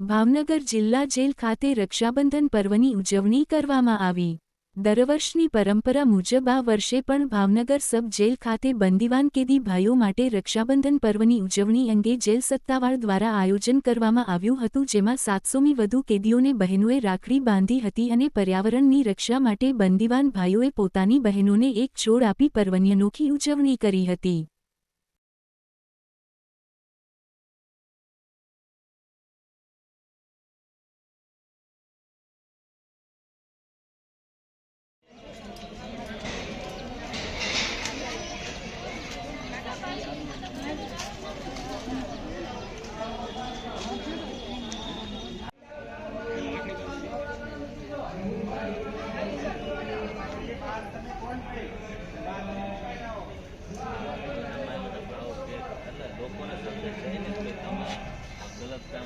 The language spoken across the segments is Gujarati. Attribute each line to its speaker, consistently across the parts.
Speaker 1: ભાવનગર જિલ્લા જેલ ખાતે રક્ષાબંધન પર્વની ઉજવણી કરવામાં આવી. દર વર્ષની પરંપરા મુજબ આ વર્ષે પણ ભાવનગર સબ જેલ ખાતે બંદીવાન કેદી ભાઈઓ માટે રક્ષાબંધન પર્વની ઉજવણી અંગે જેલ સત્તાવાળ દ્વારા આયોજન કરવામાં આવ્યું હતું, જેમાં સાતસોમી વધુ કેદીઓને બહેનોએ રાખડી બાંધી હતી અને પર્યાવરણની રક્ષા માટે બંદીવાન ભાઈઓએ પોતાની બહેનોને એક છોડ આપી પર્વની અનોખી ઉજવણી કરી હતી.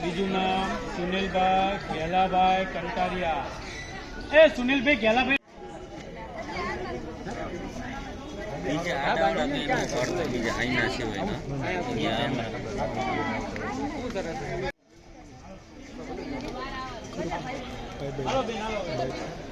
Speaker 2: બીજું
Speaker 3: નામ સુનિલભાઈ ગેલાભાઈ કંટારિયા એ સુનિલભાઈ
Speaker 4: હમણાં
Speaker 3: હાલો બેન હાલો